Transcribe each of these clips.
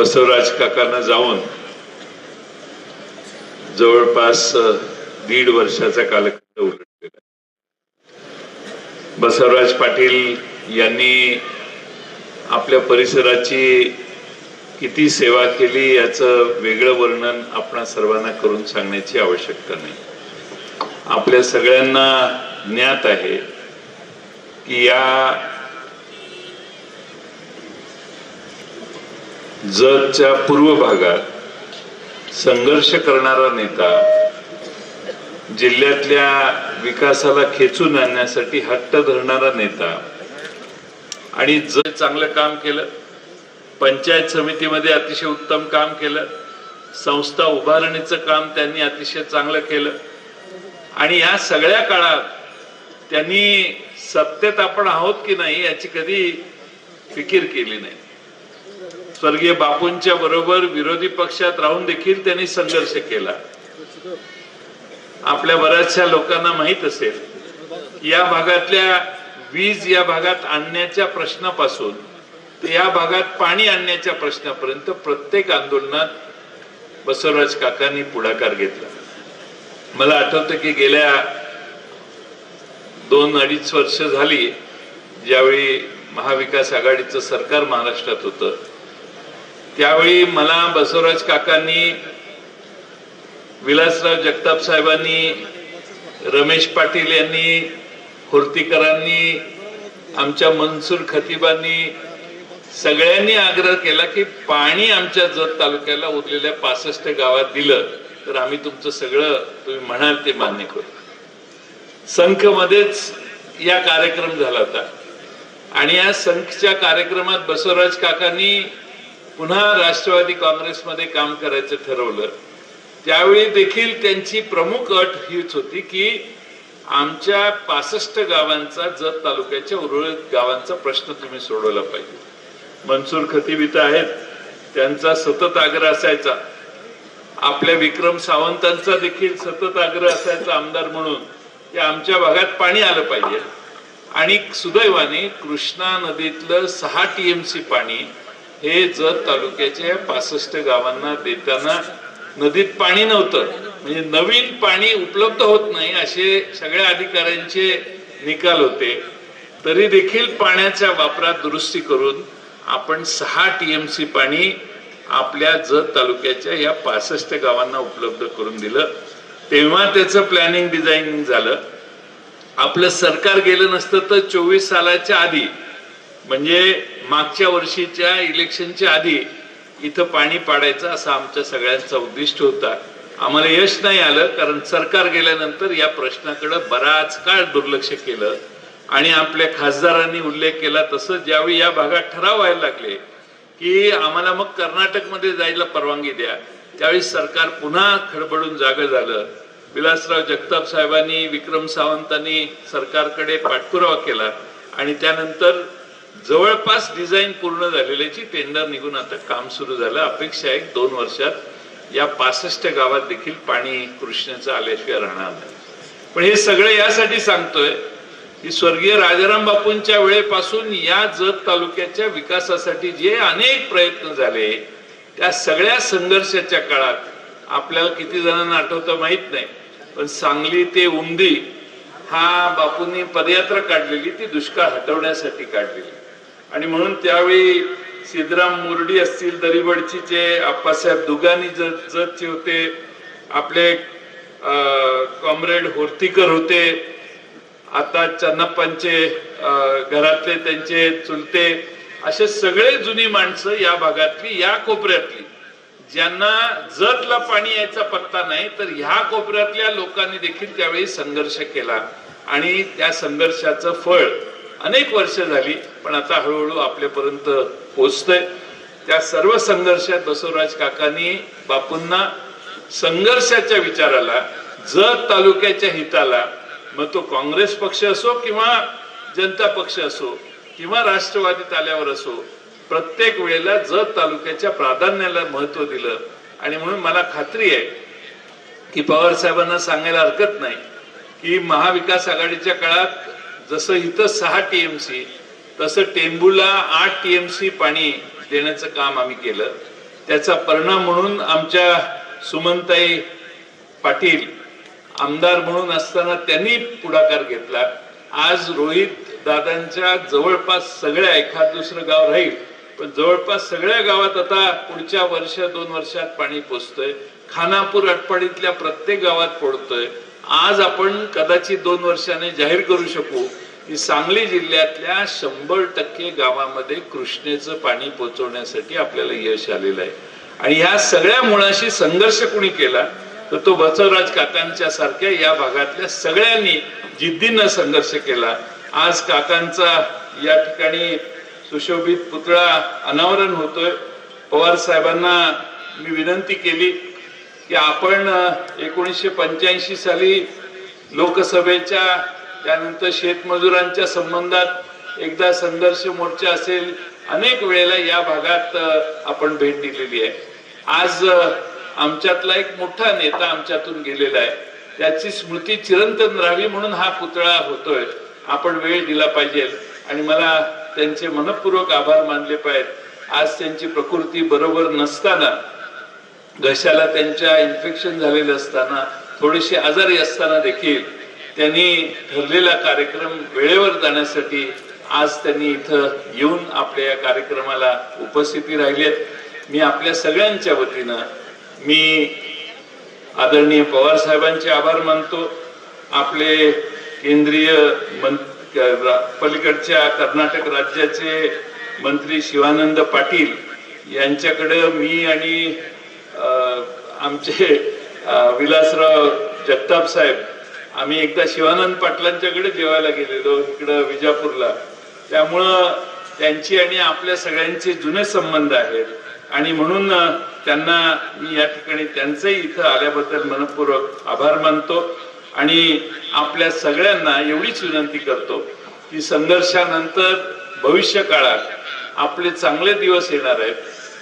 बसवराज काकांना जाऊन जवळपास दीड वर्षाचा कालखंड उलटलेला बसवराज पाटील यांनी आपल्या परिसराची किती सेवा केली याचं वेगळं वर्णन आपण सर्वांना करून सांगण्याची आवश्यकता नाही. आपल्या सगळ्यांना ज्ञात आहे की या जगच्या पूर्व भागात संघर्ष करणारा नेता जिल्ह्यातल्या विकासाला खेचून आणण्यासाठी हट्ट धरणारा नेता आणि जर चांगलं काम केलं पंचायत समितीमध्ये अतिशय उत्तम काम केलं संस्था उभारणीचं काम त्यांनी अतिशय चांगलं केलं. आणि या सगळ्या काळात त्यांनी सत्तेत आपण आहोत की नाही याची कधी फिकीर केली नाही. स्वर्गीय बापूंच्या बरोबर विरोधी पक्षात राहून देखील त्यांनी संघर्ष केला. आपल्या बऱ्याचशा लोकांना माहीत असेल या भागातल्या वीज या भागात आणण्याच्या प्रश्नापासून ते या भागात पाणी आणण्याच्या प्रश्नापर्यंत प्रत्येक आंदोलनात बसवराज काकांनी पुढाकार घेतला. मला आठवतं की गेल्या दोन अडीच वर्ष झाली ज्यावेळी महाविकास आघाडीचं सरकार महाराष्ट्रात होतं त्यावेळी मला बसवराज काकांनी विलासराव जगताप साहेबांनी रमेश पाटील यांनी खुर्तीकरांनी आमच्या मनसूर खतिबांनी सगळ्यांनी आग्रह केला की पाणी आमच्या जत तालुक्याला उरलेल्या पासष्ट गावात दिलं तर आम्ही तुमचं सगळं तुम्ही म्हणाल ते मान्य करू. संख मध्येच या कार्यक्रम झाला होता. आणि या संखच्या कार्यक्रमात बसवराज काकांनी पुन्हा राष्ट्रवादी काँग्रेसमध्ये काम करायचं ठरवलं त्यावेळी देखील त्यांची प्रमुख अट हीच होती की आमच्या पासष्ट गावांचा जत तालुक्याच्या उर्वरित गावांचा प्रश्न तुम्ही सोडवला पाहिजे. मनसूर खतीब इथं आहेत त्यांचा सतत आग्रह असायचा. आपल्या विक्रम सावंतांचा देखील सतत आग्रह असायचा आमदार म्हणून की आमच्या भागात पाणी आलं पाहिजे. आणि सुदैवाने कृष्णा नदीतलं सहा टीएमसी पाणी हे जत तालुक्याच्या पासष्ट गावांना देताना नदीत पाणी नव्हतं. म्हणजे नवीन पाणी उपलब्ध होत नाही असे सगळ्या अधिकाऱ्यांचे निकाल होते. तरी देखील पाण्याच्या वापरात दुरुस्ती करून आपण सहा टीएमसी पाणी आपल्या जत तालुक्याच्या या पासष्ट गावांना उपलब्ध करून दिलं. तेव्हा त्याचं प्लॅनिंग डिझाईनिंग झालं. आपलं सरकार गेलं नसतं तर चोवीस सालाच्या आधी म्हणजे मागच्या वर्षीच्या इलेक्शनच्या आधी इथं पाणी पाडायचं असा आमच्या सगळ्यांचा उद्दिष्ट होता. आम्हाला यश नाही आलं कारण सरकार गेल्यानंतर या प्रश्नाकडे बराच काळ दुर्लक्ष केलं. आणि आपल्या खासदारांनी उल्लेख केला तसं ज्यावेळी या भागात ठराव व्हायला लागले की आम्हाला मग कर्नाटकमध्ये जायला परवानगी द्या. त्यावेळी सरकार पुन्हा खडबडून जागं झालं. विलासराव जगताप साहेबांनी विक्रम सावंतांनी सरकारकडे पाठपुरावा केला. आणि त्यानंतर जवळपास डिझाईन पूर्ण झालेल्याची टेंडर निघून आता काम सुरू झालं. अपेक्षा आहे दोन वर्षात या पासष्ट गावात देखील पाणी कृष्णाचं आल्याशिवाय राहणार नाही. पण हे सगळं यासाठी सांगतोय की स्वर्गीय राजाराम बापूंच्या वेळेपासून या जत तालुक्याच्या विकासासाठी जे अनेक प्रयत्न झाले त्या सगळ्या संघर्षाच्या काळात आपल्याला किती जणांना आठवतं माहीत नाही पण सांगली ते उमदी हा बापूंनी पदयात्रा काढलेली ती दुष्काळ हटवण्यासाठी काढलेली. आणि म्हणून त्यावेळी सिद्धराम मुरडी असतील दरिबडचीचे आप्पासाहेब दुगानी जत जतचे होते आपले कॉम्रेड होर्तीकर होते आता चन्नप्पांचे अं, घरातले त्यांचे चुलते असे सगळे जुनी माणसं या भागातली या कोपऱ्यातली. ज्यांना जतला पाणी यायचा पत्ता नाही तर ह्या कोपऱ्यातल्या लोकांनी देखील त्यावेळी संघर्ष केला. आणि त्या संघर्षाचं फळ अनेक वर्ष झाली पण आता हळूहळू आपल्यापर्यंत पोचतंय त्या सर्व संघर्षात बसवराज काकांनी बापूंना संघर्षाच्या विचाराला जत तालुक्याच्या हिताला मग तो काँग्रेस पक्ष असो किंवा जनता पक्ष असो किंवा राष्ट्रवादीत आल्यावर असो प्रत्येक वेळेला जत तालुक्याच्या प्राधान्याला महत्त्व दिलं. आणि म्हणून मला खात्री आहे की पवार साहेबांना सांगायला हरकत नाही की महाविकास आघाडीच्या काळात जसं इथं सहा टीएमसी तसं टेंबूला आठ टीएमसी पाणी देण्याचं काम आम्ही केलं. त्याचा परिणाम म्हणून आमच्या सुमनताई पाटील आमदार म्हणून असताना त्यांनी पुढाकार घेतला. आज रोहित दादांच्या जवळपास सगळ्या एखाद दुसरं गाव राहील पण जवळपास सगळ्या गावात आता पुढच्या वर्ष दोन वर्षात पाणी पोचतंय. खानापूर आटपाडीतल्या प्रत्येक गावात पोडतोय. आज आपण कदाचित दोन वर्षाने जाहीर करू शकू की सांगली जिल्ह्यातल्या शंभर टक्के गावामध्ये कृष्णेचं पाणी पोचवण्यासाठी आपल्याला यश आलेलं आहे. आणि ह्या सगळ्या मुळाशी संघर्ष कुणी केला तर तो बसवराज काकांच्या सारख्या या भागातल्या सगळ्यांनी जिद्दीनं संघर्ष केला. आज काकांचा या ठिकाणी सुशोभित पुतळा अनावरण होतोय. पवार साहेबांना मी विनंती केली की आपण एकोणीसशे पंच्याऐंशी साली लोकसभेच्या त्यानंतर शेतमजुरांच्या संबंधात एकदा संघर्ष मोर्चा असेल अनेक वेळेला या भागात आपण भेट दिलेली आहे. आज आमच्यातला एक मोठा नेता आमच्यातून गेलेला आहे. त्याची स्मृती चिरंतन राहावी म्हणून हा पुतळा होतोय. आपण वेळ दिला पाहिजे. आणि मला त्यांचे मनपूर्वक आभार मानले पाहिजेत. आज त्यांची प्रकृती बरोबर नसताना घशाला त्यांच्या इन्फेक्शन झालेलं असताना थोडेसे आजारी असताना देखील त्यांनी ठरलेला कार्यक्रम वेळेवर जाण्यासाठी आज त्यांनी इथं येऊन आपल्या या कार्यक्रमाला उपस्थिती राहिली मी आपल्या सगळ्यांच्या वतीनं मी आदरणीय पवार साहेबांचे आभार मानतो. आपले केंद्रीय मं पलीकडच्या कर्नाटक राज्याचे मंत्री शिवानंद पाटील यांच्याकडं मी आणि आमचे विलासराव जगताप साहेब आम्ही एकदा शिवानंद पाटलांच्याकडे जेवायला गेलेलो इकडं विजापूरला. त्यामुळं त्यांची आणि आपल्या सगळ्यांचे जुने संबंध आहेत. आणि म्हणून त्यांना मी या ठिकाणी त्यांचंही इथं आल्याबद्दल मनपूर्वक आभार मानतो आणि आपल्या सगळ्यांना एवढीच विनंती करतो की संघर्षानंतर भविष्य काळात आपले चांगले दिवस येणार आहेत.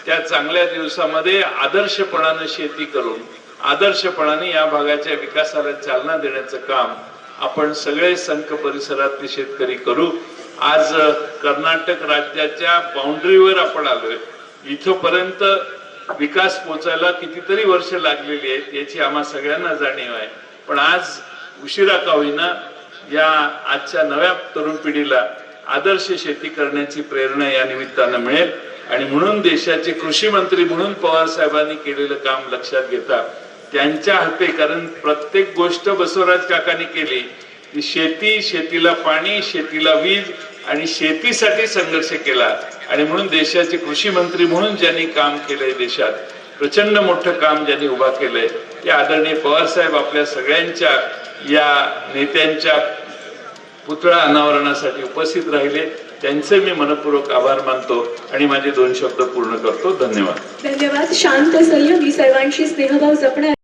त्या चांगल्या दिवसामध्ये आदर्शपणानं शेती करून आदर्शपणाने या भागाच्या विकासाला चालना देण्याचं काम आपण सगळे संख परिसरातले शेतकरी करू. आज कर्नाटक राज्याच्या बाउंड्रीवर आपण आलोय. इथपर्यंत विकास पोचायला कितीतरी वर्ष लागलेली आहेत याची आम्हा सगळ्यांना जाणीव आहे. पण आज उशिरा का होईना या आजच्या नव्या तरुण पिढीला आदर्श शेती करण्याची प्रेरणा या निमित्तानं मिळेल. आणि म्हणून देशाचे कृषी मंत्री म्हणून पवार साहेबांनी केलेलं काम लक्षात घेता त्यांच्या हाते कारण प्रत्येक गोष्ट बसवराज काकांनी केली की शेती शेतीला पाणी शेतीला वीज आणि शेतीसाठी संघर्ष केला. आणि म्हणून देशाचे कृषी मंत्री म्हणून ज्यांनी काम केलंय देशात प्रचंड मोठं काम ज्यांनी उभा केलंय ते आदरणीय पवार साहेब आपल्या सगळ्यांच्या या नेत्यांच्या पुतळा अनावरणासाठी उपस्थित राहिले. त्यांचे मी मनपूर्वक आभार मानतो आणि माझे दोन शब्द पूर्ण करतो. धन्यवाद. धन्यवाद. शांत संयमी सर्वांशी स्नेहभाव जपणारे